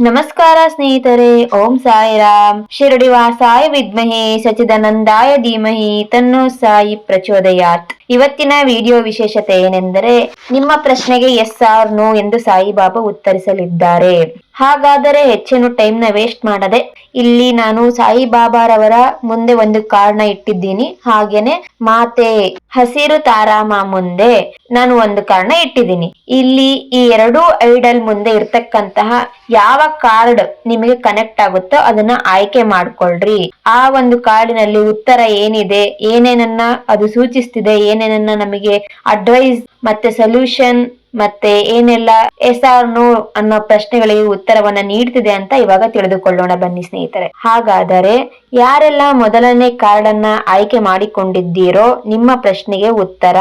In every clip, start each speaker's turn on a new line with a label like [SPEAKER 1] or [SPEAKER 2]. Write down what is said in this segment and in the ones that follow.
[SPEAKER 1] ನಮಸ್ಕಾರ ಸ್ನೇಹಿತರೆ ಓಂ ಸಾಯಿರಾಮ್. ಶಿರಡಿ ವಾಸಾಯ ವಿದ್ಮಹೆ ಸಚಿದಾನಂದಾಯ ಧೀಮಹಿ ತನ್ನೋ ಸಾಯಿ ಪ್ರಚೋದಯಾತ್. ಇವತ್ತಿನ ವಿಡಿಯೋ ವಿಶೇಷತೆ ಏನೆಂದರೆ, ನಿಮ್ಮ ಪ್ರಶ್ನೆಗೆ ಎಸ್ ಆರ್ ನೋ ಎಂದು ಸಾಯಿಬಾಬಾ ಉತ್ತರಿಸಲಿದ್ದಾರೆ. ಹಾಗಾದರೆ ಹೆಚ್ಚಿನ ಟೈಮ್ನ ವೇಸ್ಟ್ ಮಾಡದೆ, ಇಲ್ಲಿ ನಾನು ಸಾಯಿಬಾಬಾರವರ ಮುಂದೆ ಒಂದು ಕಾರಣ ಇಟ್ಟಿದ್ದೀನಿ. ಹಾಗೇನೆ ಮಾತೆ ಹಸಿರು ತಾರಾಮ ಮುಂದೆ ನಾನು ಒಂದು ಕಾರಣ ಇಟ್ಟಿದ್ದೀನಿ. ಇಲ್ಲಿ ಈ ಎರಡು ಐಡಲ್ ಮುಂದೆ ಇರ್ತಕ್ಕಂತಹ ಯಾವ ಕಾರ್ಡ್ ನಿಮಗೆ ಕನೆಕ್ಟ್ ಆಗುತ್ತೋ ಅದನ್ನ ಆಯ್ಕೆ ಮಾಡ್ಕೊಳ್ರಿ. ಆ ಒಂದು ಕಾರ್ಡಿನಲ್ಲಿ ಉತ್ತರ ಏನಿದೆ, ಏನೇನನ್ನ ಅದು ಸೂಚಿಸ್ತಿದೆ ಏನೇನನ್ನ ನಮಗೆ ಅಡ್ವೈಸ್ ಮತ್ತೆ ಸೊಲ್ಯೂಷನ್ ಮತ್ತೆ ಏನೆಲ್ಲ ಎಸ್ ಆರ್ ನೋ ಅನ್ನೋ ಪ್ರಶ್ನೆಗಳಿಗೆ ಉತ್ತರವನ್ನ ನೀಡ್ತಿದೆ ಅಂತ ಇವಾಗ ತಿಳಿದುಕೊಳ್ಳೋಣ ಬನ್ನಿ ಸ್ನೇಹಿತರೆ. ಹಾಗಾದರೆ ಯಾರೆಲ್ಲ ಮೊದಲನೇ ಕಾರ್ಡ್ ಅನ್ನ ಆಯ್ಕೆ ಮಾಡಿಕೊಂಡಿದ್ದೀರೋ ನಿಮ್ಮ ಪ್ರಶ್ನೆಗೆ ಉತ್ತರ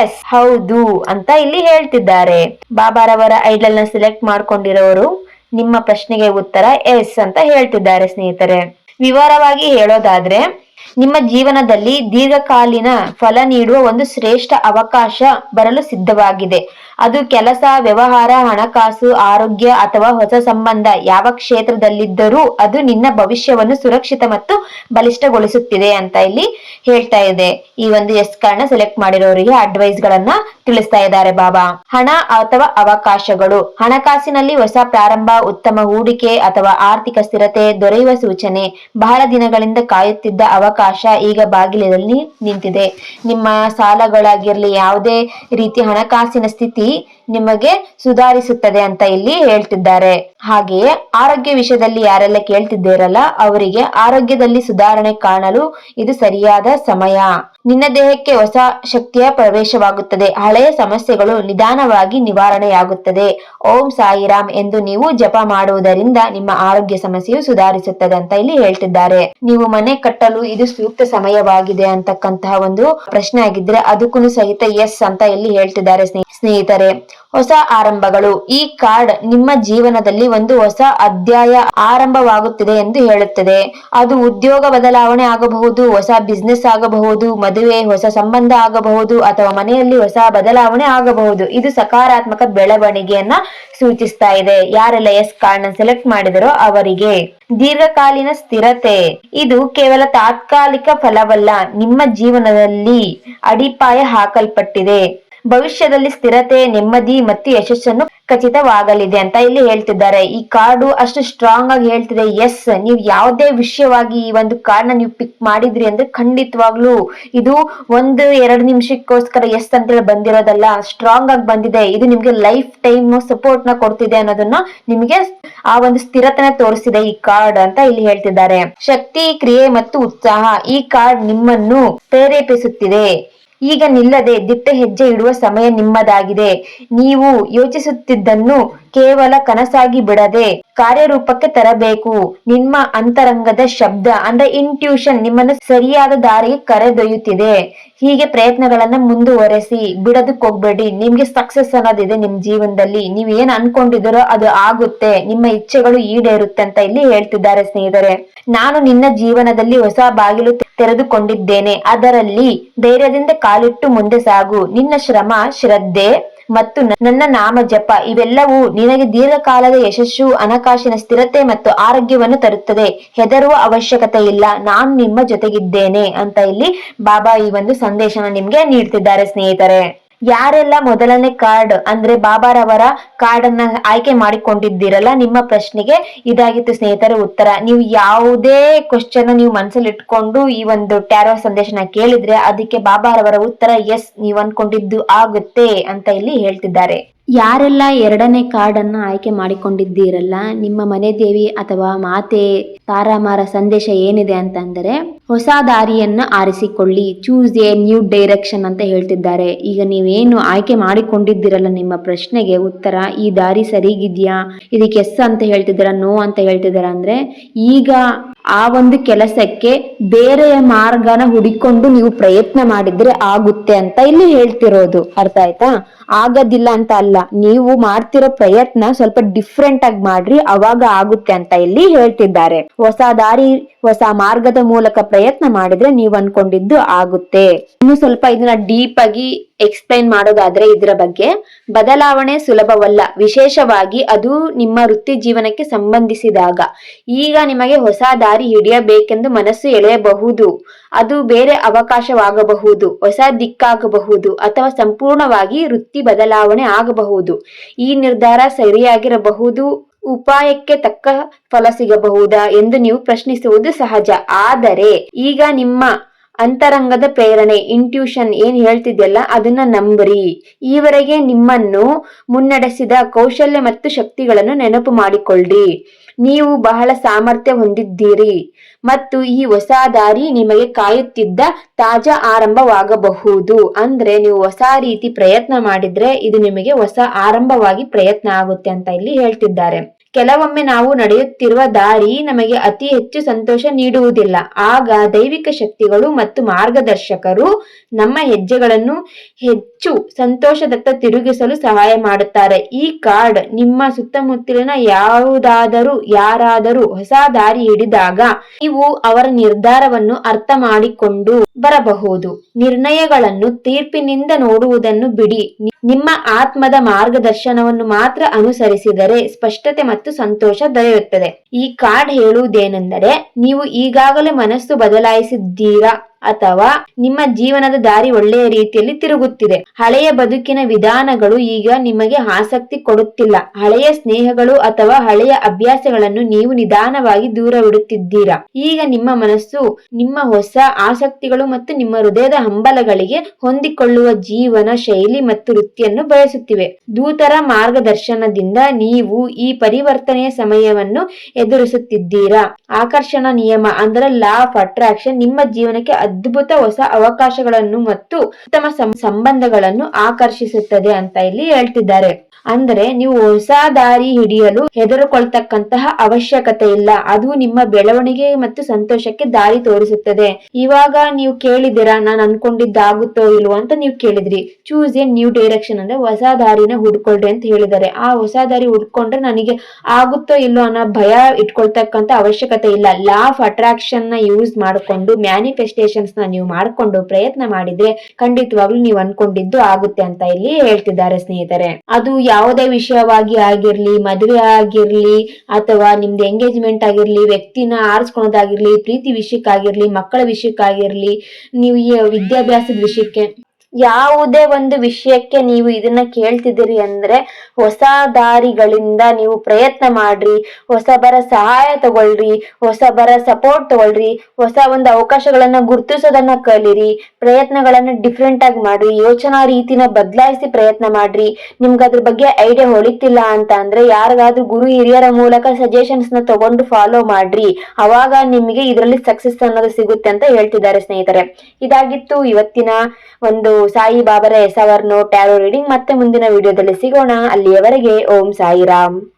[SPEAKER 1] ಎಸ್ ಹೌದು ಅಂತ ಇಲ್ಲಿ ಹೇಳ್ತಿದ್ದಾರೆ. ಬಾಬಾರವರ ಐಡಲ್ನ ಸೆಲೆಕ್ಟ್ ಮಾಡ್ಕೊಂಡಿರೋರು ನಿಮ್ಮ ಪ್ರಶ್ನೆಗೆ ಉತ್ತರ ಎಸ್ ಅಂತ ಹೇಳ್ತಿದ್ದಾರೆ ಸ್ನೇಹಿತರೆ. ವಿವರವಾಗಿ ಹೇಳೋದಾದ್ರೆ ನಿಮ್ಮ ಜೀವನದಲ್ಲಿ ದೀರ್ಘಕಾಲೀನ ಫಲ ನೀಡುವ ಒಂದು ಶ್ರೇಷ್ಠ ಅವಕಾಶ ಬರಲು ಸಿದ್ಧವಾಗಿದೆ. ಅದು ಕೆಲಸ, ವ್ಯವಹಾರ, ಹಣಕಾಸು, ಆರೋಗ್ಯ ಅಥವಾ ಹೊಸ ಸಂಬಂಧ ಯಾವ ಕ್ಷೇತ್ರದಲ್ಲಿದ್ದರೂ ಅದು ನಿನ್ನ ಭವಿಷ್ಯವನ್ನು ಸುರಕ್ಷಿತ ಮತ್ತು ಬಲಿಷ್ಠಗೊಳಿಸುತ್ತಿದೆ ಅಂತ ಇಲ್ಲಿ ಹೇಳ್ತಾ ಇದೆ. ಈ ಒಂದು ಎಸ್ ಕಾರ್ಡ್ ಸೆಲೆಕ್ಟ್ ಮಾಡಿರೋರಿಗೆ ಅಡ್ವೈಸ್ ಗಳನ್ನ ತಿಳಿಸ್ತಾ ಇದ್ದಾರೆ ಬಾಬಾ. ಹಣ ಅಥವಾ ಅವಕಾಶಗಳು. ಹಣಕಾಸಿನಲ್ಲಿ ಹೊಸ ಪ್ರಾರಂಭ, ಉತ್ತಮ ಹೂಡಿಕೆ ಅಥವಾ ಆರ್ಥಿಕ ಸ್ಥಿರತೆ ದೊರೆಯುವ ಸೂಚನೆ. ಬಹಳ ದಿನಗಳಿಂದ ಕಾಯುತ್ತಿದ್ದ ಅವಕಾಶ ಈಗ ಬಾಗಿಲಿನಲ್ಲಿ ನಿಂತಿದೆ. ನಿಮ್ಮ ಸಾಲಗಳಾಗಿರ್ಲಿ, ಯಾವುದೇ ರೀತಿ ಹಣಕಾಸಿನ ಸ್ಥಿತಿ ನಿಮಗೆ ಸುಧಾರಿಸುತ್ತದೆ ಅಂತ ಇಲ್ಲಿ ಹೇಳ್ತಿದ್ದಾರೆ. ಹಾಗೆಯೇ ಆರೋಗ್ಯ ವಿಷಯದಲ್ಲಿ ಯಾರೆಲ್ಲ ಕೇಳ್ತಿದ್ದೀರಲ್ಲ, ಅವರಿಗೆ ಆರೋಗ್ಯದಲ್ಲಿ ಸುಧಾರಣೆ ಕಾಣಲು ಇದು ಸರಿಯಾದ ಸಮಯ. ನಿನ್ನ ದೇಹಕ್ಕೆ ಹೊಸ ಶಕ್ತಿಯ ಪ್ರವೇಶವಾಗುತ್ತದೆ. ಹಳೆಯ ಸಮಸ್ಯೆಗಳು ನಿಧಾನವಾಗಿ ನಿವಾರಣೆಯಾಗುತ್ತದೆ. ಓಂ ಸಾಯಿರಾಮ್ ಎಂದು ನೀವು ಜಪ ಮಾಡುವುದರಿಂದ ನಿಮ್ಮ ಆರೋಗ್ಯ ಸಮಸ್ಯೆಯು ಸುಧಾರಿಸುತ್ತದೆ ಅಂತ ಇಲ್ಲಿ ಹೇಳ್ತಿದ್ದಾರೆ. ನೀವು ಮನೆ ಕಟ್ಟಲು ಇದು ಸೂಕ್ತ ಸಮಯವಾಗಿದೆ ಅಂತಕ್ಕಂತಹ ಒಂದು ಪ್ರಶ್ನೆ ಆಗಿದ್ರೆ ಅದಕ್ಕೂ ಸಹಿತ ಎಸ್ ಅಂತ ಇಲ್ಲಿ ಹೇಳ್ತಿದ್ದಾರೆ ಸ್ನೇಹಿ- ಸ್ನೇಹಿತರೆ ಹೊಸ ಆರಂಭಗಳು. ಈ ಕಾರ್ಡ್ ನಿಮ್ಮ ಜೀವನದಲ್ಲಿ ಒಂದು ಹೊಸ ಅಧ್ಯಾಯ ಆರಂಭವಾಗುತ್ತಿದೆ ಎಂದು ಹೇಳುತ್ತದೆ. ಅದು ಉದ್ಯೋಗ ಬದಲಾವಣೆ ಆಗಬಹುದು, ಹೊಸ ಬಿಸ್ನೆಸ್ ಆಗಬಹುದು, ಮದುವೆ, ಹೊಸ ಸಂಬಂಧ ಆಗಬಹುದು, ಅಥವಾ ಮನೆಯಲ್ಲಿ ಹೊಸ ಬದಲಾವಣೆ ಆಗಬಹುದು. ಇದು ಸಕಾರಾತ್ಮಕ ಬೆಳವಣಿಗೆಯನ್ನ ಸೂಚಿಸ್ತಾ ಇದೆ. ಯಾರೆಲ್ಲ ಎಸ್ ಕಾರ್ಡ್ನ ಸೆಲೆಕ್ಟ್ ಮಾಡಿದರೋ ಅವರಿಗೆ ದೀರ್ಘಕಾಲೀನ ಸ್ಥಿರತೆ. ಇದು ಕೇವಲ ತಾತ್ಕಾಲಿಕ ಫಲವಲ್ಲ, ನಿಮ್ಮ ಜೀವನದಲ್ಲಿ ಅಡಿಪಾಯ ಹಾಕಲ್ಪಟ್ಟಿದೆ. ಭವಿಷ್ಯದಲ್ಲಿ ಸ್ಥಿರತೆ, ನೆಮ್ಮದಿ ಮತ್ತು ಯಶಸ್ಸನ್ನು ಖಚಿತವಾಗಲಿದೆ ಅಂತ ಇಲ್ಲಿ ಹೇಳ್ತಿದ್ದಾರೆ. ಈ ಕಾರ್ಡು ಅಷ್ಟು ಸ್ಟ್ರಾಂಗ್ ಆಗಿ ಹೇಳ್ತಿದೆ. ಎಸ್ ನೀವು ಯಾವುದೇ ವಿಷಯವಾಗಿ ಈ ಒಂದು ಕಾರ್ಡ್ನ ನೀವು ಪಿಕ್ ಮಾಡಿದ್ರಿ ಅಂದ್ರೆ ಖಂಡಿತವಾಗ್ಲೂ ಇದು ಒಂದು, ಎರಡು ನಿಮಿಷಕ್ಕೋಸ್ಕರ ಎಸ್ ಅಂತ ಹೇಳಿ ಬಂದಿರೋದಲ್ಲ. ಸ್ಟ್ರಾಂಗ್ ಆಗಿ ಬಂದಿದೆ. ಇದು ನಿಮ್ಗೆ ಲೈಫ್ ಟೈಮ್ ಸಪೋರ್ಟ್ನ ಕೊಡ್ತಿದೆ ಅನ್ನೋದನ್ನ ನಿಮಗೆ ಆ ಒಂದು ಸ್ಥಿರತೆನ ತೋರಿಸಿದೆ ಈ ಕಾರ್ಡ್ ಅಂತ ಇಲ್ಲಿ ಹೇಳ್ತಿದ್ದಾರೆ. ಶಕ್ತಿ, ಕ್ರಿಯೆ ಮತ್ತು ಉತ್ಸಾಹ ಈ ಕಾರ್ಡ್ ನಿಮ್ಮನ್ನು ಪ್ರೇರೇಪಿಸುತ್ತಿದೆ. ಈಗ ನಿಲ್ಲದೆ ದಿಟ್ಟ ಹೆಜ್ಜೆ ಇಡುವ ಸಮಯ ನಿಮ್ಮದಾಗಿದೆ. ನೀವು ಯೋಚಿಸುತ್ತಿದ್ದನ್ನು ಕೇವಲ ಕನಸಾಗಿ ಬಿಡದೆ ಕಾರ್ಯರೂಪಕ್ಕೆ ತರಬೇಕು. ನಿಮ್ಮ ಅಂತರಂಗದ ಶಬ್ದ, ಅಂದ್ರೆ ಇಂಟ್ಯೂಷನ್ ನಿಮ್ಮನ್ನು ಸರಿಯಾದ ದಾರಿಗೆ ಕರೆದೊಯ್ಯುತ್ತಿದೆ. ಹೀಗೆ ಪ್ರಯತ್ನಗಳನ್ನ ಮುಂದುವರೆಸಿ ಬಿಡೋದಕ್ಕೆ ಹೋಗ್ಬೇಡಿ. ನಿಮ್ಗೆ ಸಕ್ಸಸ್ ಅನ್ನೋದಿದೆ ನಿಮ್ ಜೀವನದಲ್ಲಿ. ನೀವ್ ಏನ್ ಅನ್ಕೊಂಡಿದ್ದೀರೋ ಅದು ಆಗುತ್ತೆ. ನಿಮ್ಮ ಇಚ್ಛೆಗಳು ಈಡೇರುತ್ತೆ ಅಂತ ಇಲ್ಲಿ ಹೇಳ್ತಿದ್ದಾರೆ ಸ್ನೇಹಿತರೆ. ನಾನು ನಿನ್ನ ಜೀವನದಲ್ಲಿ ಹೊಸ ಬಾಗಿಲು ತೆರೆದುಕೊಂಡಿದ್ದೇನೆ. ಅದರಲ್ಲಿ ಧೈರ್ಯದಿಂದ ಕಾಲಿಟ್ಟು ಮುಂದೆ ಸಾಗು. ನಿನ್ನ ಶ್ರಮ, ಶ್ರದ್ಧೆ ಮತ್ತು ನನ್ನ ನಾಮ ಜಪ. ಇವೆಲ್ಲವೂ ನಿನಗೆ ದೀರ್ಘಕಾಲದ ಯಶಸ್ಸು, ಹಣಕಾಸಿನ ಸ್ಥಿರತೆ ಮತ್ತು ಆರೋಗ್ಯವನ್ನು ತರುತ್ತದೆ. ಹೆದರುವ ಅವಶ್ಯಕತೆ ಇಲ್ಲ. ನಾನು ನಿಮ್ಮ ಜೊತೆಗಿದ್ದೇನೆ ಅಂತ ಇಲ್ಲಿ ಬಾಬಾ ಈ ಒಂದು ಸಂದೇಶನ ನಿಮ್ಗೆ ನೀಡ್ತಿದ್ದಾರೆ ಸ್ನೇಹಿತರೆ. ಯಾರೆಲ್ಲ ಮೊದಲನೇ ಕಾರ್ಡ್ ಅಂದ್ರೆ ಬಾಬಾರವರ ಕಾರ್ಡ್ ಅನ್ನ ಆಯ್ಕೆ ಮಾಡಿಕೊಂಡಿದ್ದೀರಲ್ಲ, ನಿಮ್ಮ ಪ್ರಶ್ನೆಗೆ ಇದಾಗಿತ್ತು ಸ್ನೇಹಿತರ ಉತ್ತರ. ನೀವು ಯಾವುದೇ ಕ್ವಶನ್ ನೀವು ಮನಸ್ಸಲ್ಲಿ ಇಟ್ಕೊಂಡು ಈ ಒಂದು ಟ್ಯಾರೋ ಸಂದೇಶನ ಕೇಳಿದ್ರೆ ಅದಕ್ಕೆ ಬಾಬಾರವರ ಉತ್ತರ ಎಸ್ ನೀವು ಅನ್ಕೊಂಡಿದ್ದು ಆಗುತ್ತೆ ಅಂತ ಇಲ್ಲಿ ಹೇಳ್ತಿದ್ದಾರೆ. ಯಾರೆಲ್ಲ ಎರಡನೇ ಕಾರ್ಡ್ ಅನ್ನ ಆಯ್ಕೆ ಮಾಡಿಕೊಂಡಿದ್ದೀರಲ್ಲ, ನಿಮ್ಮ ಮನೆ ದೇವಿ ಅಥವಾ ಮಾತೆ ತಾರಾಮಾರ ಸಂದೇಶ ಏನಿದೆ ಅಂತಂದರೆ ಹೊಸ ದಾರಿಯನ್ನ ಆರಿಸಿಕೊಳ್ಳಿ ಚೂಸ್ ಎ ನ್ಯೂ ಡೈರೆಕ್ಷನ್ ಅಂತ ಹೇಳ್ತಿದ್ದಾರೆ. ಈಗ ನೀವೇನು ಆಯ್ಕೆ ಮಾಡಿಕೊಂಡಿದ್ದೀರಲ್ಲ ನಿಮ್ಮ ಪ್ರಶ್ನೆಗೆ ಉತ್ತರ, ಈ ದಾರಿ ಸರಿಗಿದ್ಯಾ, ಇದಕ್ಕೆ ಎಸ್ ಅಂತ ಹೇಳ್ತಿದ್ದೀರಾ, ನೋ ಅಂತ ಹೇಳ್ತಿದ್ದೀರಾ ಅಂದ್ರೆ, ಈಗ ಆ ಒಂದು ಕೆಲಸಕ್ಕೆ ಬೇರೆ ಮಾರ್ಗನ ಹುಡಿಕೊಂಡು ನೀವು ಪ್ರಯತ್ನ ಮಾಡಿದ್ರೆ ಆಗುತ್ತೆ ಅಂತ ಇಲ್ಲಿ ಹೇಳ್ತಿರೋದು. ಅರ್ಥ ಆಯ್ತಾ? ಆಗೋದಿಲ್ಲ ಅಂತ ಅಲ್ಲ. ನೀವು ಮಾಡ್ತಿರೋ ಪ್ರಯತ್ನ ಸ್ವಲ್ಪ ಡಿಫ್ರೆಂಟ್ ಆಗಿ ಮಾಡ್ರಿ. ಅವಾಗ ಆಗುತ್ತೆ ಅಂತ ಇಲ್ಲಿ ಹೇಳ್ತಿದ್ದಾರೆ. ಹೊಸ ದಾರಿ, ಹೊಸ ಮಾರ್ಗದ ಮೂಲಕ ಪ್ರಯತ್ನ ಮಾಡಿದ್ರೆ ನೀವು ಅನ್ಕೊಂಡಿದ್ದು ಆಗುತ್ತೆ. ಇನ್ನು ಸ್ವಲ್ಪ ಇದನ್ನ ಡೀಪ್ ಆಗಿ ಎಕ್ಸ್ಪ್ಲೈನ್ ಮಾಡೋದಾದ್ರೆ ಇದರ ಬಗ್ಗೆ. ಬದಲಾವಣೆ ಸುಲಭವಲ್ಲ. ವಿಶೇಷವಾಗಿ ಅದು ನಿಮ್ಮ ವೃತ್ತಿ ಜೀವನಕ್ಕೆ ಸಂಬಂಧಿಸಿದಾಗ. ಈಗ ನಿಮಗೆ ಹೊಸ ದಾರಿ ಹಿಡಿಯಬೇಕೆಂದು ಮನಸ್ಸು ಎಳೆಯಬಹುದು. ಅದು ಬೇರೆ ಅವಕಾಶವಾಗಬಹುದು, ಹೊಸ ದಿಕ್ಕಾಗಬಹುದು ಅಥವಾ ಸಂಪೂರ್ಣವಾಗಿ ವೃತ್ತಿ ಬದಲಾವಣೆ ಆಗಬಹುದು. ಈ ನಿರ್ಧಾರ ಸರಿಯಾಗಿರಬಹುದು, ಉಪಾಯಕ್ಕೆ ತಕ್ಕ ಫಲ ಸಿಗಬಹುದಾ ಎಂದು ನೀವು ಪ್ರಶ್ನಿಸುವುದು ಸಹಜ. ಆದರೆ, ಈಗ ನಿಮ್ಮ ಅಂತರಂಗದ ಪ್ರೇರಣೆ ಇಂಟ್ಯೂಷನ್ ಏನ್ ಹೇಳ್ತಿದ್ಯಲ್ಲ, ಅದನ್ನ ನಂಬರಿ. ಈವರೆಗೆ ನಿಮ್ಮನ್ನು ಮುನ್ನಡೆಸಿದ ಕೌಶಲ್ಯ ಮತ್ತು ಶಕ್ತಿಗಳನ್ನು ನೆನಪು ಮಾಡಿಕೊಳ್ಳಿ ನೀವು ಬಹಳ ಸಾಮರ್ಥ್ಯ ಹೊಂದಿದ್ದೀರಿ ಮತ್ತು ಈ ಹೊಸ ದಾರಿ ನಿಮಗೆ ಕಾಯುತ್ತಿದ್ದ ತಾಜಾ ಆರಂಭವಾಗಬಹುದು. ಅಂದ್ರೆ ನೀವು ಹೊಸ ರೀತಿ ಪ್ರಯತ್ನ ಮಾಡಿದ್ರೆ ಇದು ನಿಮಗೆ ಹೊಸ ಆರಂಭವಾಗಿ ಪ್ರಯತ್ನ ಆಗುತ್ತೆ ಅಂತ ಇಲ್ಲಿ ಹೇಳ್ತಿದ್ದಾರೆ. ಕೆಲವೊಮ್ಮೆ ನಾವು ನಡೆಯುತ್ತಿರುವ ದಾರಿ ನಮಗೆ ಅತಿ ಹೆಚ್ಚು ಸಂತೋಷ ನೀಡುವುದಿಲ್ಲ. ಆಗ ದೈವಿಕ ಶಕ್ತಿಗಳು ಮತ್ತು ಮಾರ್ಗದರ್ಶಕರು ನಮ್ಮ ಹೆಜ್ಜೆಗಳನ್ನು ಹೆಚ್ಚು ಸಂತೋಷದತ್ತ ತಿರುಗಿಸಲು ಸಹಾಯ ಮಾಡುತ್ತಾರೆ. ಈ ಕಾರ್ಡ್ ನಿಮ್ಮ ಸುತ್ತಮುತ್ತಲಿನ ಯಾವುದಾದರೂ, ಯಾರಾದರೂ ಹೊಸ ದಾರಿ ಹಿಡಿದಾಗ ನೀವು ಅವರ ನಿರ್ಧಾರವನ್ನು ಅರ್ಥ ಮಾಡಿಕೊಂಡು ಬರಬಹುದು. ನಿರ್ಣಯಗಳನ್ನು ತೀರ್ಪಿನಿಂದ ನೋಡುವುದನ್ನು ಬಿಡಿ. ನಿಮ್ಮ ಆತ್ಮದ ಮಾರ್ಗದರ್ಶನವನ್ನು ಮಾತ್ರ ಅನುಸರಿಸಿದರೆ ಸ್ಪಷ್ಟತೆ ಮತ್ತು ಸಂತೋಷ ದೊರೆಯುತ್ತದೆ. ಈ ಕಾರ್ಡ್ ಹೇಳುವುದೇನೆಂದರೆ ನೀವು ಈಗಾಗಲೇ ಮನಸ್ಸು ಬದಲಾಯಿಸಿದ್ದೀರಾ? ಅಥವಾ ನಿಮ್ಮ ಜೀವನದ ದಾರಿ ಒಳ್ಳೆಯ ರೀತಿಯಲ್ಲಿ ತಿರುಗುತ್ತಿದೆ. ಹಳೆಯ ಬದುಕಿನ ವಿಧಾನಗಳು ಈಗ ನಿಮಗೆ ಆಸಕ್ತಿ ಕೊಡುತ್ತಿಲ್ಲ. ಹಳೆಯ ಸ್ನೇಹಗಳು ಅಥವಾ ಹಳೆಯ ಅಭ್ಯಾಸಗಳನ್ನು ನೀವು ನಿಧಾನವಾಗಿ ದೂರವಿಡುತ್ತಿದ್ದೀರಾ? ಈಗ ನಿಮ್ಮ ಮನಸ್ಸು ನಿಮ್ಮ ಹೊಸ ಆಸಕ್ತಿಗಳು ಮತ್ತು ನಿಮ್ಮ ಹೃದಯದ ಹಂಬಲಗಳಿಗೆ ಹೊಂದಿಕೊಳ್ಳುವ ಜೀವನ ಶೈಲಿ ಮತ್ತು ವೃತ್ತಿಯನ್ನು ಬಯಸುತ್ತಿವೆ. ದೂತರ ಮಾರ್ಗದರ್ಶನದಿಂದ ನೀವು ಈ ಪರಿವರ್ತನೆಯ ಸಮಯವನ್ನು ಎದುರಿಸುತ್ತಿದ್ದೀರಾ? ಆಕರ್ಷಣ ನಿಯಮ ಅಂದರೆ ಲಾ ಆಫ್ ಅಟ್ರಾಕ್ಷನ್ ನಿಮ್ಮ ಜೀವನಕ್ಕೆ ಅದ್ಭುತ ಹೊಸ ಅವಕಾಶಗಳನ್ನು ಮತ್ತು ಉತ್ತಮ ಸಂಬಂಧಗಳನ್ನು ಆಕರ್ಷಿಸುತ್ತದೆ ಅಂತ ಇಲ್ಲಿ ಹೇಳ್ತಿದ್ದಾರೆ. ಅಂದ್ರೆ ನೀವು ಹೊಸ ದಾರಿ ಹಿಡಿಯಲು ಹೆದರುಕೊಳ್ತಕ್ಕಂತಹ ಅವಶ್ಯಕತೆ ಇಲ್ಲ. ಅದು ನಿಮ್ಮ ಬೆಳವಣಿಗೆ ಮತ್ತು ಸಂತೋಷಕ್ಕೆ ದಾರಿ ತೋರಿಸುತ್ತದೆ. ಇವಾಗ ನೀವು ಕೇಳಿದಿರಾ ನಾನು ಅನ್ಕೊಂಡಿದ್ದಾಗುತ್ತೋ ಇಲ್ವೋ ಅಂತ ನೀವು ಕೇಳಿದ್ರಿ. ಚೂಸ್ ಎ ನ್ಯೂ ಡೈರೆಕ್ಷನ್ ಅಂದ್ರೆ ಹೊಸ ದಾರಿನ ಹುಡ್ಕೊಳ್ರಿ ಅಂತ ಹೇಳಿದ್ದಾರೆ. ಆ ಹೊಸ ದಾರಿ ಹುಡ್ಕೊಂಡ್ರೆ ನನಗೆ ಆಗುತ್ತೋ ಇಲ್ಲೋ ಅನ್ನೋ ಭಯ ಇಟ್ಕೊಳ್ತಕ್ಕಂತ ಅವಶ್ಯಕತೆ ಇಲ್ಲ. ಲಾ ಆಫ್ ಅಟ್ರಾಕ್ಷನ್ನ ಯೂಸ್ ಮಾಡಿಕೊಂಡು ಮ್ಯಾನಿಫೆಸ್ಟೇಷನ್ಸ್ನ ನೀವು ಮಾಡ್ಕೊಂಡು ಪ್ರಯತ್ನ ಮಾಡಿದ್ರೆ ಖಂಡಿತವಾಗ್ಲೂ ನೀವು ಅನ್ಕೊಂಡಿದ್ದು ಆಗುತ್ತೆ ಅಂತ ಇಲ್ಲಿ ಹೇಳ್ತಿದ್ದಾರೆ ಸ್ನೇಹಿತರೆ. ಅದು ಯಾವುದೇ ವಿಷಯವಾಗಿ ಆಗಿರ್ಲಿ, ಮದುವೆ ಆಗಿರ್ಲಿ, ಅಥವಾ ನಿಮ್ದು ಎಂಗೇಜ್ಮೆಂಟ್ ಆಗಿರ್ಲಿ, ವ್ಯಕ್ತಿನ ಆರಿಸ್ಕೊಳೋದಾಗಿರ್ಲಿ, ಪ್ರೀತಿ ವಿಷಯಕ್ಕಾಗಿರ್ಲಿ, ಮಕ್ಕಳ ವಿಷಯಕ್ಕಾಗಿರ್ಲಿ, ನೀವು ವಿದ್ಯಾಭ್ಯಾಸದ ವಿಷಯಕ್ಕೆ ಯಾವುದೇ ಒಂದು ವಿಷಯಕ್ಕೆ ನೀವು ಇದನ್ನ ಕೇಳ್ತಿದ್ದೀರಿ ಅಂದ್ರೆ ಹೊಸ ದಾರಿಗಳಿಂದ ನೀವು ಪ್ರಯತ್ನ ಮಾಡ್ರಿ, ಹೊಸಬರ ಸಹಾಯ ತಗೊಳ್ರಿ, ಹೊಸಬರ ಸಪೋರ್ಟ್ ತಗೊಳ್ರಿ, ಹೊಸ ಒಂದು ಅವಕಾಶಗಳನ್ನ ಗುರುತಿಸೋದನ್ನ ಕಲಿರಿ, ಪ್ರಯತ್ನಗಳನ್ನ ಡಿಫ್ರೆಂಟ್ ಆಗಿ ಮಾಡ್ರಿ, ಯೋಚನಾ ರೀತಿನ ಬದಲಾಯಿಸಿ ಪ್ರಯತ್ನ ಮಾಡ್ರಿ. ನಿಮ್ಗೆ ಅದ್ರ ಬಗ್ಗೆ ಐಡಿಯಾ ಹೊಳಿತಿಲ್ಲ ಅಂತ ಅಂದ್ರೆ ಯಾರಿಗಾದ್ರೂ ಗುರು ಹಿರಿಯರ ಮೂಲಕ ಸಜೆಷನ್ಸ್ನ ತಗೊಂಡು ಫಾಲೋ ಮಾಡ್ರಿ. ಅವಾಗ ನಿಮಗೆ ಇದರಲ್ಲಿ ಸಕ್ಸಸ್ ಅನ್ನೋದು ಸಿಗುತ್ತೆ ಅಂತ ಹೇಳ್ತಿದ್ದಾರೆ ಸ್ನೇಹಿತರೆ. ಇದಾಗಿತ್ತು ಇವತ್ತಿನ ಒಂದು ಸಾಯಿ ಬಾಬರ ಎಸವರ್ನೋ ಟ್ಯಾರೋ ರೀಡಿಂಗ್ ಮತ್ತೆ ಮುಂದಿನ ವಿಡಿಯೋದಲ್ಲಿ ಸಿಗೋಣ. ಅಲ್ಲಿಯವರೆಗೆ ಓಂ ಸಾಯಿರಾಮ್.